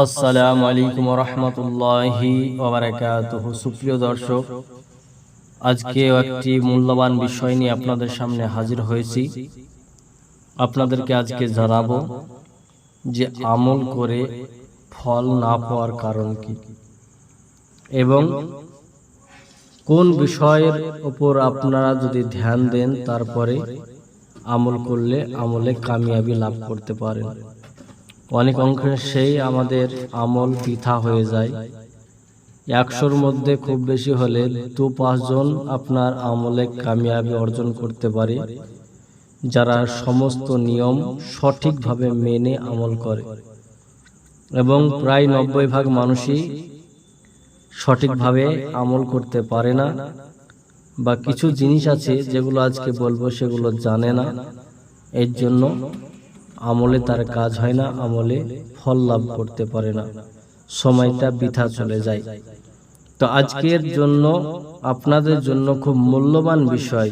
আসসালামু আলাইকুম রহমতুল্লাহি ওবরাকাতুহু। সুপ্রিয় দর্শক আজকে একটি মূল্যবান বিষয় নিয়ে আপনাদের সামনে হাজির হয়েছি। আপনাদেরকে আজকে জানাব যে আমল করে ফল না পাওয়ার কারণ কি এবং কোন বিষয়ের উপর আপনারা যদি ধ্যান দেন, তারপরে আমল করলে আমলে কামিয়াবি লাভ করতে পারেন। অনেক অংশেই আমাদের আমল বৃথা হয়ে যায়। একশোর মধ্যে খুব বেশি হলে দু পাঁচজন আপনার আমলে কামিয়াবি অর্জন করতে পারে, যারা সমস্ত নিয়ম সঠিকভাবে মেনে আমল করে। এবং প্রায় নব্বই ভাগ মানুষই সঠিকভাবে আমল করতে পারে না। বা কিছু জিনিস আছে যেগুলো আজকে বলব সেগুলো জানে না। এর জন্য আমলে তার কাজ হয় না, আমলে ফল লাভ করতে পারে না। সময়টা বৃথা চলে যায়। তো আজকের জন্য আপনাদের জন্য খুব মূল্যবান বিষয়।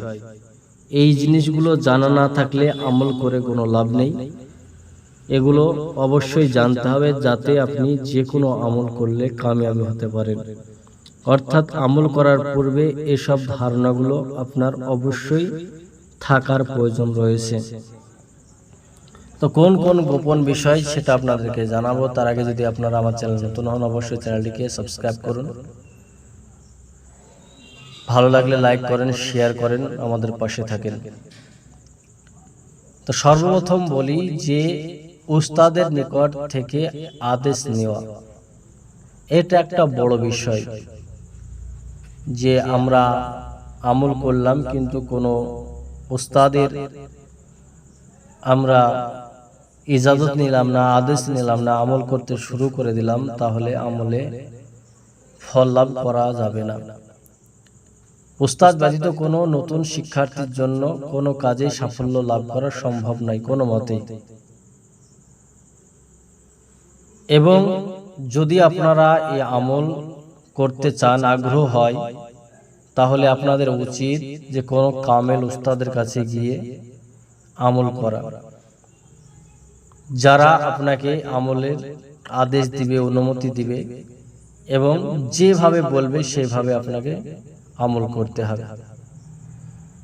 এই জিনিসগুলো জানা না থাকলে আমল করে কোনো লাভ নেই। এগুলো অবশ্যই জানতে হবে যাতে আপনি যে কোনো আমল করলে কামিয়াবি হতে পারেন। অর্থাৎ আমল করার পূর্বে এসব ধারণাগুলো আপনার অবশ্যই থাকার প্রয়োজন রয়েছে। তো কোন কোন গোপন বিষয় সেটা আপনাদেরকে জানাব, তার আগে যদি আপনারা আমার চ্যানেল নতুন হন, অবশ্যই চ্যানেলটিকে সাবস্ক্রাইব করুন। ভালো লাগলে লাইক করেন শেয়ার করেন, আমাদের পাশে থাকেন। তো সর্বপ্রথম বলি যে, উস্তাদের নিকট থেকে আদেশ নেওয়া, এটা একটা বড় বিষয় যে আমরা আমল করলাম, কিন্তু কোনো উস্তাদের আমরা ইজাজত নিলাম না আদেশ নিলাম না আমল করতে শুরু করে দিলাম তাহলে আমলে ফল লাভ করা যাবে না। উস্তাদ ব্যতীত কোনো নতুন শিক্ষার্থীর জন্য কোনো কাজে সাফল্য লাভ করা সম্ভব নয় কোনো মতেই। এবং যদি আপনারা এই আমল করতে চান আগ্রহ হয় তাহলে আপনাদের উচিত যে কোনো কামেল উস্তাদের কাছে গিয়ে আমল করা। যারা আপনাকে আমলের আদেশ দিবে, অনুমতি দিবে এবং যেভাবে বলবে, সেভাবে আপনাকে আমল করতে হবে।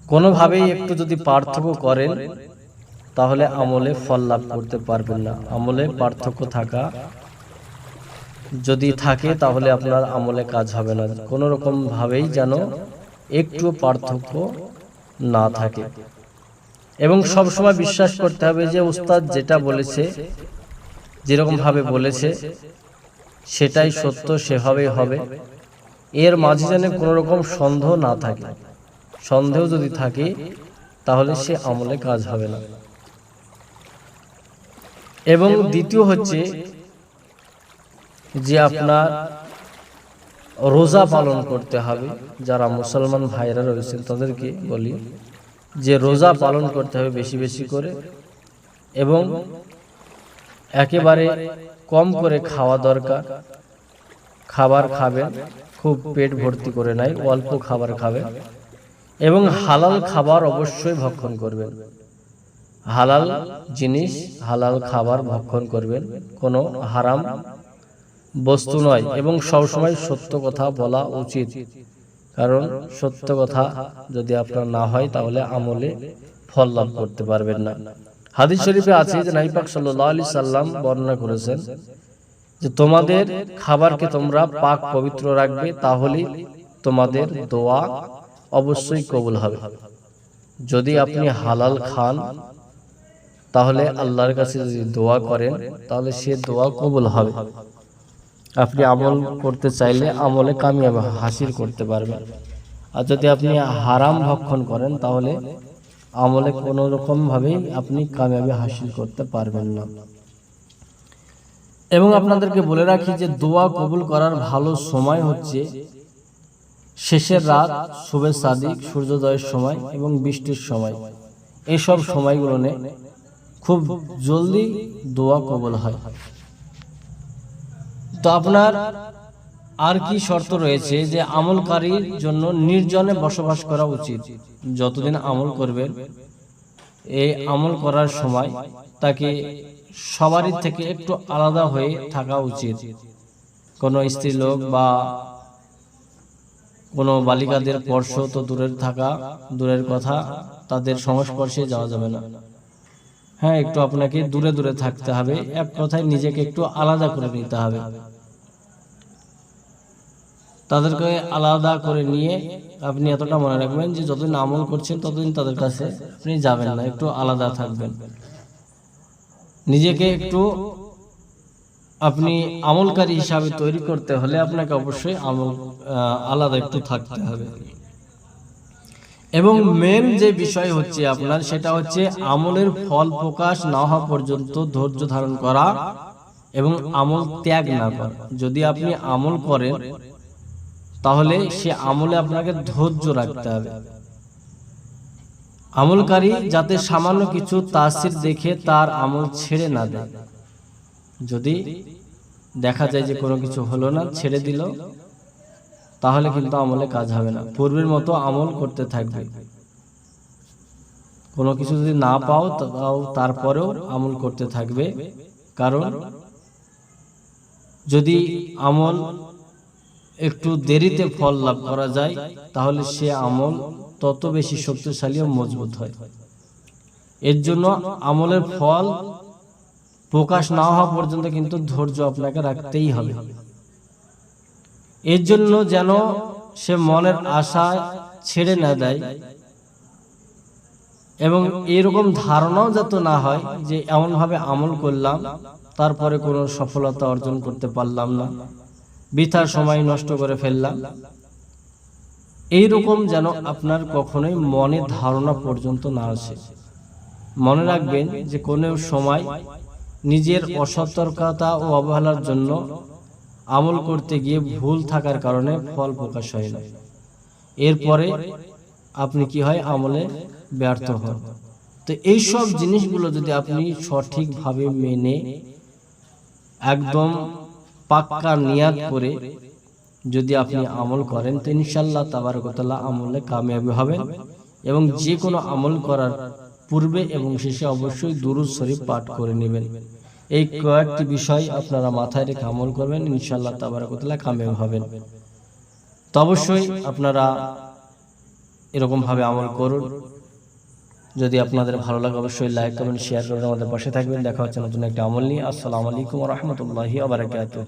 কোনোভাবেই একটু যদি পার্থক্য করেন, তাহলে আমলে ফল লাভ করতে পারবেন না। আমলে পার্থক্য থাকা যদি থাকে, তাহলে আপনার আমলে কাজ হবে না। কোনো রকম ভাবেই যেন একটু পার্থক্য না থাকে। এবং সবসময় বিশ্বাস করতে হবে যে উস্তাদ যেটা বলেছে যেরকম ভাবে বলেছে সেটাই সত্য সেভাবেই হবে। এর মাঝে যেন কোনো রকম সন্দেহ না থাকে। সন্দেহ যদি থাকে তাহলে সে আমলে কাজ হবে না। এবং দ্বিতীয় হচ্ছে যে আপনার রোজা পালন করতে হবে। যারা মুসলমান ভাইরা রয়েছেন তাদেরকে বলি যে রোজা পালন করতে হবে বেশি বেশি করে এবং একেবারে কম করে খাওয়া দরকার। খাবার খাবেন খুব পেট ভর্তি করে নাই অল্প খাবার খাবেন এবং হালাল খাবার অবশ্যই ভক্ষণ করবেন। হালাল জিনিস, হালাল খাবার ভক্ষণ করবেন, কোনো হারাম বস্তু নয় এবং সবসময় সত্য কথা বলা উচিত। কারণ সত্য কথা যদি আপনার না হয়, তাহলে আমলে ফল লাভ করতে পারবেন না। হাদিস শরীফে আছে যে নাইপাক সাল্লাহ সাল্লাম বর্ণনা করেছেন যে তোমাদের খাবারকে তোমরা পাক পবিত্র রাখবে তাহলে তোমাদের দোয়া অবশ্যই কবুল হবে। যদি আপনি হালাল খান, তাহলে আল্লাহর কাছে যদি দোয়া করেন, তাহলে সে দোয়া কবুল হবে। আপনি আমল করতে চাইলে আমলে কামিয়াব হাসিল করতে পারবেন। আর যদি আপনি হারাম ভক্ষণ করেন, তাহলে আমলে কোনো রকম ভাবেই আপনি কামিয়াবি হাসিল করতে পারবেন না। এবং আপনাদেরকে বলে রাখি যে, দোয়া কবুল করার ভালো সময় হচ্ছে শেষের রাত শুভে সাদিক, সূর্যোদয়ের সময় এবং বৃষ্টির সময়। এইসব সময়গুলো খুব জলদি দোয়া কবল হয়। তো আপনার আর কি শর্ত রয়েছে যে আমলকারীর জন্য নির্জনে বসবাস করা উচিত? যতদিন আমল করবেন এই আমল করার সময় তাকে সবারই থেকে একটু আলাদা হয়ে থাকা উচিত। কোনো স্ত্রী লোক বা কোনো বালিকাদের স্পর্শ তো দূরের থাকা, দূরের কথা, তাদের সংস্পর্শে যাওয়া যাবে না। হ্যাঁ একটু আপনাকে দূরে দূরে থাকতে হবে, এক কথায় নিজেকে একটু আলাদা করে নিতে হবে। তাদেরকে আলাদা করে নিয়ে আপনি এতটা মনে রাখবেন যে যতদিন আমল করছেন, ততদিন তাদের কাছে আপনি যাবেন না, একটু আলাদা থাকবেন। নিজেকে একটু আপনি আমলকারী হিসাবে তৈরি করতে হলে আপনাকে অবশ্যই আমল আলাদা একটু থাকতে হবে। এবং মেন যে বিষয় হচ্ছে আপনার, সেটা হচ্ছে আমলের ফল প্রকাশ না হওয়া পর্যন্ত ধৈর্য ধারণ করা এবং আমল ত্যাগ না করা। যদি আপনি আমল করেন তাহলে সে আমলে আপনাকে ধৈর্য রাখতে হবে। আমলকারী যাতে সামান্য কিছু তাসির দেখে তার আমল ছেড়ে না দেয়। যদি দেখা যায় যে কোনো কিছু হলো না ছেড়ে দিল তাহলে কিন্তু আমলে কাজ হবে না। পূর্বের মতো আমল করতে থাকবে। কোনো কিছু যদি না পাও তাও তারপরেও আমল করতে থাকবে। কারণ যদি আমল একটু দেরিতে ফল লাভ করা যায়, তাহলে সে আমল তত বেশি শক্তিশালী ও মজবুত হয়। এর জন্য আমলের ফল প্রকাশ না হওয়া পর্যন্ত কিন্তু ধৈর্য আপনাকে রাখতেই হবে। এর জন্য যেন সে মনের আশা ছেড়ে না দেয় এবং এরকম ধারণাও যাতে না হয় যে এমনভাবে আমল করলাম, তারপরে কোনো সফলতা অর্জন করতে পারলাম না। বৃথার সময় নষ্ট করে ফেললাম। এইরকম যেন আপনার কখনোই মনে ধারণা পর্যন্ত না আসে। মনে রাখবেন যে কোনো সময় নিজের অসতর্কতা ও অবহেলার জন্য আমল করতে গিয়ে ভুল থাকার কারণে ফল প্রকাশ হয় না। এরপরে আপনি কি হয়? আমলে ব্যর্থ হন। তো এই সব জিনিসগুলো যদি আপনি সঠিকভাবে মেনে একদম পাক্কা নিয়াত করে যদি আপনি আমল করেন, তো ইনশাল্লাহ তাবারকতাল্লাহ আমলে কামিয়াবি হবেন এবং যে কোনো আমল করার পূর্বে এবং শেষে অবশ্যই দুরুদ শরীফ পাঠ করে নেবেন। এই কয়েকটি বিষয় আপনারা মাথায় রেখে আমল করবেন ইনশাল্লাহ তাবার তাবারকতাল্লাহ কামিয়াবি হবেন। তো অবশ্যই আপনারা এরকমভাবে আমল করুন। যদি আপনাদের ভালো লাগে, অবশ্যই লাইক কমেন্ট শেয়ার করে আমাদের পাশে থাকবেন। দেখা হচ্ছে নতুন একটা আমল নিয়ে। আসসালামু আলাইকুম রহমতুল্লাহি আবরাকাতুহ